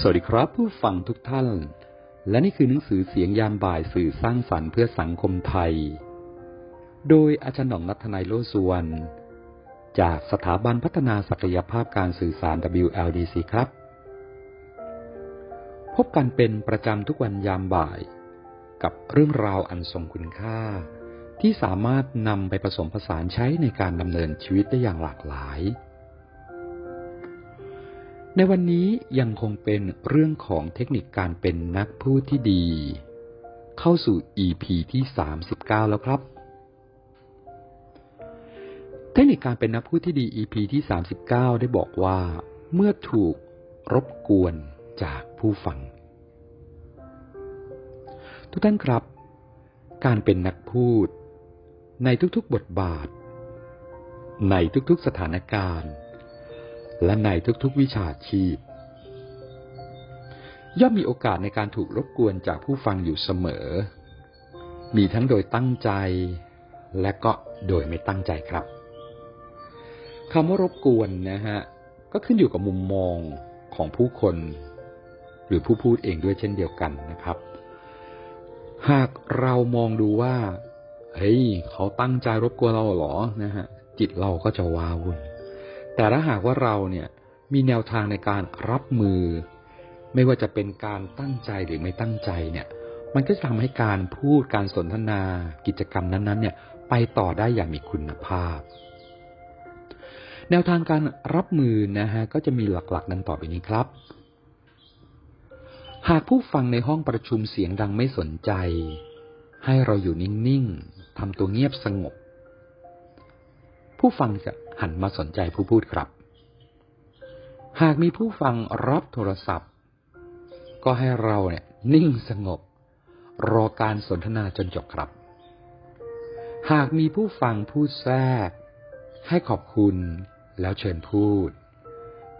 สวัสดีครับผู้ฟังทุกท่าน และนี่คือหนังสือเสียงยามบ่ายสื่อสร้างสรรค์เพื่อสังคมไทย โดยอาจารย์หนองนัทนายโลสุวรรณจากสถาบันพัฒนาศักยภาพการสื่อสาร WLDC ครับ พบกันเป็นประจำทุกวันยามบ่าย กับเรื่องราวอันทรงคุณค่า ที่สามารถนำไปผสมผสานใช้ในการดำเนินชีวิตได้อย่างหลากหลาย ในวันนี้ยังคงเป็นเรื่องของเทคนิคการเป็นนักพูดที่ดี เข้าสู่ EP ที่ 39 แล้วครับ เทคนิคการเป็นนักพูดที่ดี EP ที่ 39 ได้บอกว่า เมื่อถูกรบกวนจากผู้ฟัง ทุกท่านครับ การเป็นนักพูด ในทุกๆบทบาท ในทุกๆสถานการณ์ และในทุกๆวิชาชีพ ย่อมมีโอกาสในการถูกรบกวนจากผู้ฟังอยู่เสมอ มีทั้งโดยตั้งใจ และก็โดยไม่ตั้งใจครับคำว่ารบกวนนะฮะ ก็ขึ้นอยู่กับมุมมองของผู้คน หรือผู้พูดเองด้วยเช่นเดียวกันนะครับ หากเรามองดูว่าเฮ้ยเขาตั้งใจรบกวนเราเหรอนะฮะ จิตเราก็จะว้าวุ่น แต่ถ้าหากว่าเราเนี่ยมีแนวทางในการรับมือ ไม่ว่าจะเป็นการตั้งใจหรือไม่ตั้งใจเนี่ยมันก็จะทำให้การพูดการสนทนากิจกรรมนั้นๆเนี่ยไปต่อได้อย่างมีคุณภาพ แนวทางการรับมือนะฮะก็จะมีหลักๆดังต่อไปนี้ครับ หากผู้ฟังในห้องประชุมเสียงดังไม่สนใจ ให้เราอยู่นิ่ง ๆทำตัวเงียบสงบ ผู้ฟังจะหันมาสนใจผู้พูดครับ หากมีผู้ฟังรับโทรศัพท์ ก็ให้เราเนี่ยนิ่งสงบ รอการสนทนาจนจบครับ หากมีผู้ฟังพูดแทรก ให้ขอบคุณแล้วเชิญพูด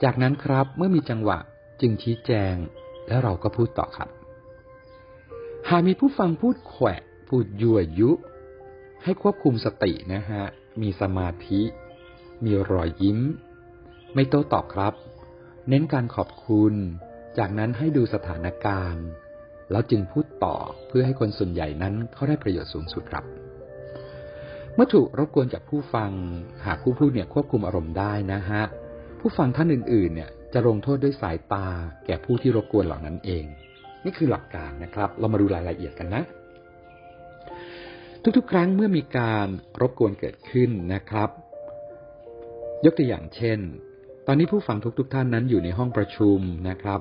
จากนั้นครับเมื่อมีจังหวะจึงชี้แจงแล้วเราก็พูดต่อครับ หากมีผู้ฟังพูดแขวะ พูดยั่วยุ ให้ควบคุมสตินะฮะ มีสมาธิ มีรอยยิ้ม ไม่โต้ตอบครับ เน้นการขอบคุณ จากนั้นให้ดูสถานการณ์ แล้วจึงพูดต่อเพื่อให้คนส่วนใหญ่นั้นเขาได้ประโยชน์สูงสุดครับ เมื่อถูกรบกวนจากผู้ฟัง หากผู้พูดเนี่ยควบคุมอารมณ์ได้นะฮะ ผู้ฟังท่านอื่นๆ เนี่ยจะลงโทษด้วยสายตาแก่ผู้ที่รบกวนเหล่านั้นเอง นี่คือหลักการนะครับ เรามาดูรายละเอียดกันนะ ทุกๆ ครั้งเมื่อมีการรบกวนเกิดขึ้นนะครับ ยกตัวอย่างเช่น ตอนนี้ผู้ฟังทุกๆท่านนั้นอยู่ในห้องประชุมนะครับ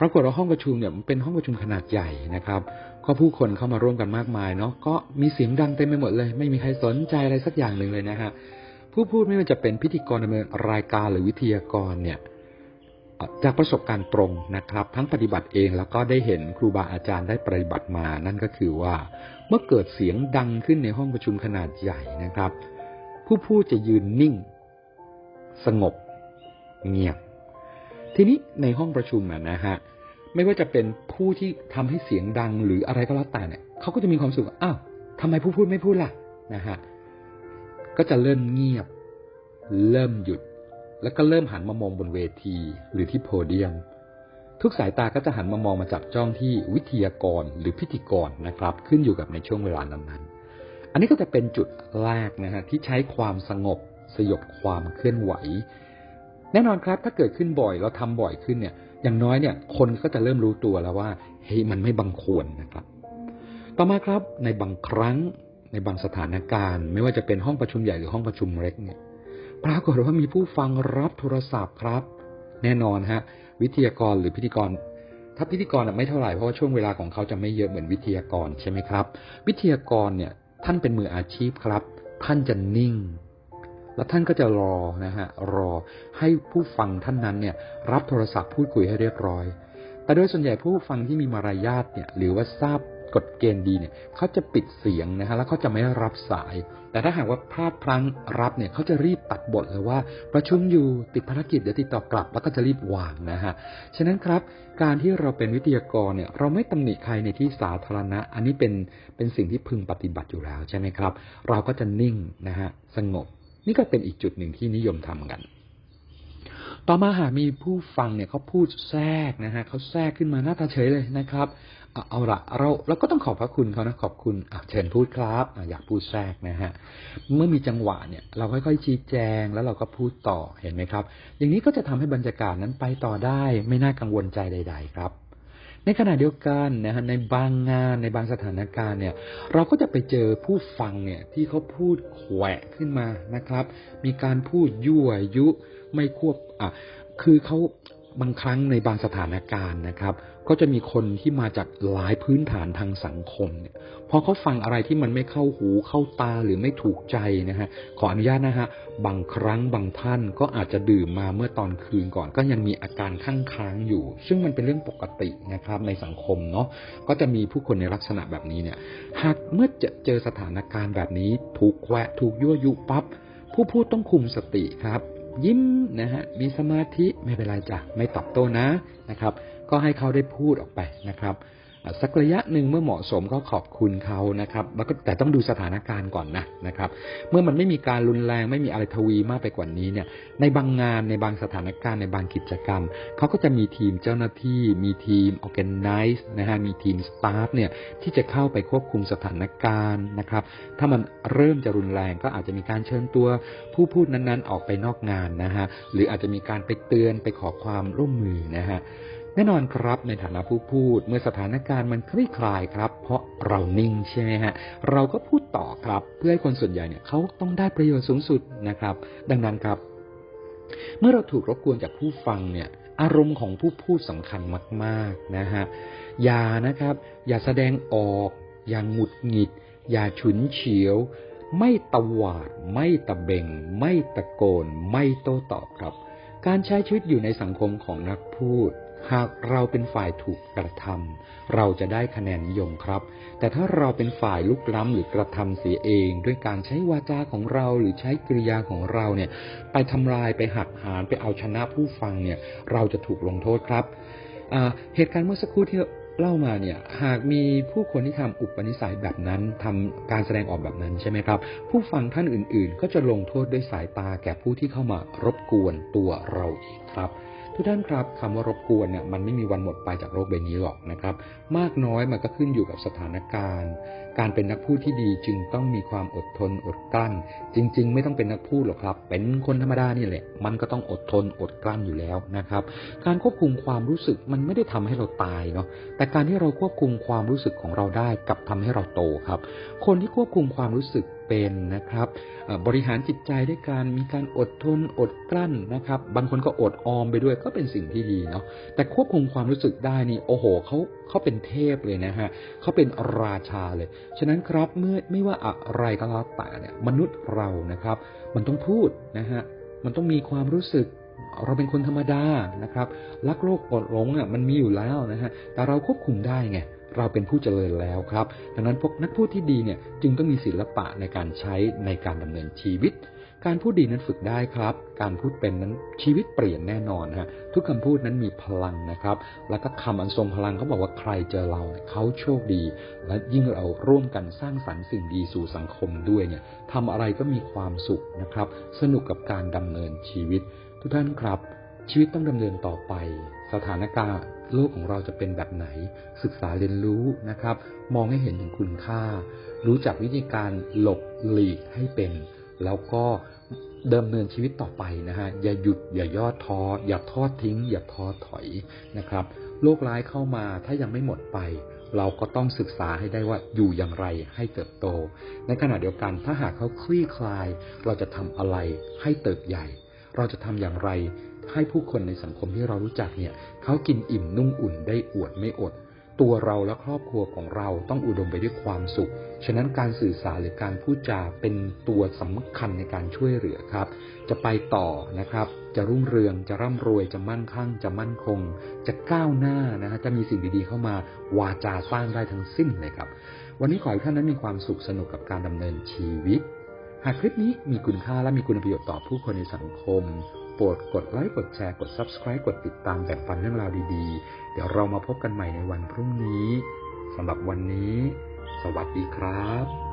ปรากฏว่าห้องประชุมเนี่ยมันเป็นห้องประชุมขนาดใหญ่นะครับ ก็ผู้คนเข้ามาร่วมกันมากมายเนาะก็มีเสียงดังเต็มไปหมดเลย ไม่มีใครสนใจอะไรสักอย่างหนึ่งเลยนะฮะผู้พูดไม่ว่าจะเป็นพิธีกรดำเนินรายการหรือวิทยากรเนี่ย จากประสบการณ์ตรงนะครับ ทั้งปฏิบัติเองแล้วก็ได้เห็นครูบาอาจารย์ได้ปฏิบัติมา นั่นก็คือว่า เมื่อเกิดเสียงดังขึ้นในห้องประชุมขนาดใหญ่นะครับ ผู้พูดจะยืนนิ่ง สงบ เงียบ ทีนี้ในห้องประชุมนะฮะไม่ว่าจะเป็นผู้ที่ทำให้เสียงดังหรืออะไรก็แล้วแต่เนี่ยเขาก็จะมีความสุขอ้าวทำไมผู้พูดไม่พูดล่ะนะฮะก็จะเริ่มเงียบ เริ่มหยุด แล้วก็เริ่มหันมามองบนเวที หรือที่โพเดียม ทุกสายตาก็จะหันมามองมาจับจ้องที่วิทยากรหรือพิธีกรนะครับ ขึ้นอยู่กับในช่วงเวลานั้นๆ อันนี้ก็จะเป็นจุดแรกนะฮะที่ใช้ความสงบสยบความเคลื่อนไหว แน่นอนครับถ้าเกิดขึ้นบ่อยเราทำบ่อยขึ้นเนี่ย อย่างน้อยเนี่ยคนก็จะเริ่มรู้ตัวแล้วว่าเฮ้ยมันไม่บังควรนะครับ ต่อมาครับในบางครั้งในบางสถานการณ์ ไม่ว่าจะเป็นห้องประชุมใหญ่หรือห้องประชุมเล็กเนี่ย ปรากฏว่ามีผู้ฟังรับโทรศัพท์ครับ แน่นอนฮะ วิทยากรหรือพิธีกร ถ้าพิธีกรไม่เท่าไหร่เพราะว่าช่วงเวลาของเขาจะไม่เยอะเหมือนวิทยากรใช่ไหมครับ วิทยากรเนี่ยท่านเป็นมืออาชีพครับ ท่านจะนิ่ง แล้วท่านก็จะรอนะฮะรอให้ผู้ฟังท่านนั้นเนี่ย รับโทรศัพท์พูดคุยให้เรียบร้อย แต่โดยส่วนใหญ่ผู้ฟังที่มีมารยาทเนี่ย หรือว่าทราบ กฎเกณฑ์ดีเนี่ยเขาจะปิดเสียงนะฮะแล้วเขาจะไม่รับสาย แต่ถ้าหากว่าพลาดพลั้งรับเนี่ยเขาจะรีบตัดบทเลยว่า ประชุมอยู่ติดภารกิจเดี๋ยวติดต่อกลับ แล้วก็จะรีบวางนะฮะฉะนั้นครับการที่เราเป็นวิทยากรเนี่ยเราไม่ตำหนิใครในที่สาธารณะ อันนี้เป็นเป็นสิ่งที่พึงปฏิบัติอยู่แล้วใช่ไหมครับ เราก็จะนิ่งนะฮะสงบ นี่ก็เป็นอีกจุดหนึ่งที่นิยมทำกัน ต่อมาหากมีผู้ฟังเนี่ยเขาพูดแทรกนะฮะเขาแทรกขึ้นมาหน้าตาเฉยเลยนะครับ เอาละเราเราก็ต้องขอบพระคุณเขานะขอบคุณเชิญพูดครับออยากพูดแทรกนะฮะเมื่อมีจังหวะเนี่ย เราค่อยๆชี้แจงแล้วเราก็พูดต่อเห็นไหมครับ อย่างนี้ก็จะทำให้บรรยากาศนั้นไปต่อได้ไม่น่ากังวลใจใด ๆ ครับในขณะเดียวกันนะฮะในบางงานในบางสถานการณ์เนี่ย เราก็จะไปเจอผู้ฟังเนี่ยที่เขาพูดแขวะขึ้นมานะครับ มีการพูดยั่วยุ ไม่ควบอะคือเขาบางครั้งในบางสถานการณ์นะครับ ก็จะมีคนที่มาจากหลายพื้นฐานทางสังคมเนี่ยพอเขาฟังอะไรที่มันไม่เข้าหูเข้าตาหรือไม่ถูกใจนะฮะขออนุญาตนะฮะบางครั้งบางท่านก็อาจจะดื่มมาเมื่อตอนคืนก่อน ก็ยังมีอาการข้างค้างอยู่ ซึ่งมันเป็นเรื่องปกตินะครับในสังคมเนาะก็จะมีผู้คนในลักษณะแบบนี้เนี่ย หากเมื่อเจอเจอสถานการณ์แบบนี้ถูกแวะถูกยั่วยุปั๊บผู้พูดต้องคุมสติครับ ยิ้มนะฮะมีสมาธิไม่เป็นไรจ้ะไม่ตอบโต้นะนะครับ ก็ให้เขาได้พูดออกไปนะครับ สักระยะหนึ่งเมื่อเหมาะสมก็ขอบคุณเขานะครับแล้วก็แต่ต้องดูสถานการณ์ก่อนนะนะครับ เมื่อมันไม่มีการรุนแรงไม่มีอะไรทวีมากไปกว่านี้เนี่ย ในบางงานในบางสถานการณ์ในบางกิจกรรมเขาก็จะมีทีมเจ้าหน้าที่ มีทีม organize นะฮะมีทีม staff เนี่ยที่จะเข้าไปควบคุมสถานการณ์นะครับ ถ้ามันเริ่มจะรุนแรงก็อาจจะมีการเชิญตัวผู้พูดนั้นๆ ออกไปนอกงานนะฮะหรืออาจจะมีการไปเตือนไปขอความร่วมมือนะฮะ แน่นอนครับในฐานะผู้พูดเมื่อสถานการณ์มันคลี่คลายครับ เพราะเรานิ่งใช่ไหมฮะเราก็พูดต่อครับ เพื่อให้คนส่วนใหญ่เนี่ยเขาต้องได้ประโยชน์สูงสุดนะครับ ดังนั้นครับ เมื่อเราถูกรบกวนจากผู้ฟังเนี่ย อารมณ์ของผู้พูดสำคัญมากๆนะฮะอย่านะครับ อย่าแสดงออกอย่างหงุดหงิด อย่าฉุนเฉียว ไม่ตวาด ไม่ตะเบง ไม่ตะโกน ไม่โต้ตอบครับ การใช้ชีวิตอยู่ในสังคมของนักพูด หากเราเป็นฝ่ายถูกกระทำเราจะได้คะแนนนิยมครับ แต่ถ้าเราเป็นฝ่ายลุกล้ำหรือกระทำเสียเอง ด้วยการใช้วาจาของเราหรือใช้กริยาของเราเนี่ยไปทำลายไปหักหานไปเอาชนะผู้ฟังเนี่ยเราจะถูกลงโทษครับเหตุการณ์เมื่อสักครู่ที่เล่ามาเนี่ยหากมีผู้คนที่ทำอุปนิสัยแบบนั้นทำการแสดงออกแบบนั้นใช่ไหมครับ ผู้ฟังท่านอื่นๆ ก็จะลงโทษด้วยสายตาแก่ผู้ที่เข้ามารบกวนตัวเราอีกครับ ทุกท่านครับคำว่ารบกวนเนี่ยมันไม่มีวันหมดไปจากโลกใบนี้หรอกนะครับ มากน้อยมันก็ขึ้นอยู่กับสถานการณ์ การเป็นนักพูดที่ดีจึงต้องมีความอดทนอดกลั้น จริง ๆ ไม่ต้องเป็นนักพูดหรอกครับ เป็นคนธรรมดานี่แหละ มันก็ต้องอดทนอดกลั้นอยู่แล้วนะครับ การควบคุมความรู้สึกมันไม่ได้ทำให้เราตายเนาะแต่การที่เราควบคุมความรู้สึกของเราได้กลับทำให้เราโตครับ คนที่ควบคุมความรู้สึก เป็นนะครับบริหารจิตใจด้วยการมีการอดทนอดกลั้นนะครับ บางคนก็อดออมไปด้วยก็เป็นสิ่งที่ดีเนาะแต่ควบคุมความรู้สึกได้นี่โอ้โหเขาเขาเป็นเทพเลยนะฮะเขาเป็นราชาเลย ฉะนั้นครับเมื่อไม่ว่าอะไรก็แล้วแต่เนี่ยมนุษย์เรานะครับ มันต้องพูดนะฮะมันต้องมีความรู้สึกเราเป็นคนธรรมดานะครับรักโลกอดหลงอะมันมีอยู่แล้วนะฮะแต่เราควบคุมได้ไง เราเป็นผู้เจริญแล้วครับ ดังนั้นพวกนักพูดที่ดีเนี่ยจึงต้องมีศิลปะในการใช้ในการดำเนินชีวิต การพูดดีนั้นฝึกได้ครับ การพูดเป็นนั้นชีวิตเปลี่ยนแน่นอนฮะทุกคำพูดนั้นมีพลังนะครับ แล้วก็คำอันทรงพลังเขาบอกว่าใครเจอเราเขาโชคดี และยิ่งเราร่วมกันสร้างสรรค์สิ่งดีสู่สังคมด้วยเนี่ยทำอะไรก็มีความสุขนะครับ สนุกกับการดำเนินชีวิต ทุกท่านครับ ชีวิตต้องดำเนินต่อไป สถานการณ์โลกของเราจะเป็นแบบไหน ศึกษาเรียนรู้นะครับ มองให้เห็นถึงคุณค่า รู้จักวิธีการหลบหลีกให้เป็น แล้วก็ดำเนินชีวิตต่อไปนะฮะ อย่าหยุด อย่าย่อท้อ อย่าทอดทิ้ง อย่าท้อถอยนะครับ โรคร้ายเข้ามาถ้ายังไม่หมดไป เราก็ต้องศึกษาให้ได้ว่าอยู่อย่างไรให้เติบโต ในขณะเดียวกันถ้าหากเขาคลี่คลาย เราจะทำอะไรให้เติบใหญ่ เราจะทำอย่างไร ให้ผู้คนในสังคมที่เรารู้จักเนี่ยเขากินอิ่มนุ่งอุ่นได้อวดไม่อด ตัวเราและครอบครัวของเราต้องอุดมไปด้วยความสุข ฉะนั้นการสื่อสารหรือการพูดจาเป็นตัวสำคัญในการช่วยเหลือครับ จะไปต่อนะครับ จะรุ่งเรืองจะร่ำรวยจะมั่งคั่ง จะมั่นคง จะก้าวหน้านะฮะจะมีสิ่งดีๆเข้ามาวาจาสร้างได้ทั้งสิ้นเลยครับ วันนี้ขอให้ท่านนั้นมีความสุขสนุกกับการดำเนินชีวิตหากคลิปนี้มีคุณค่าและมีคุณประโยชน์ต่อผู้คนในสังคม ปรดกดไลค์กดแชร์กด Subscribe กดติดตามแบ่งปันเรื่องราวดีๆ เดี๋ยวเรามาพบกันใหม่ในวันพรุ่งนี้สำหรับวันนี้ สวัสดีครับ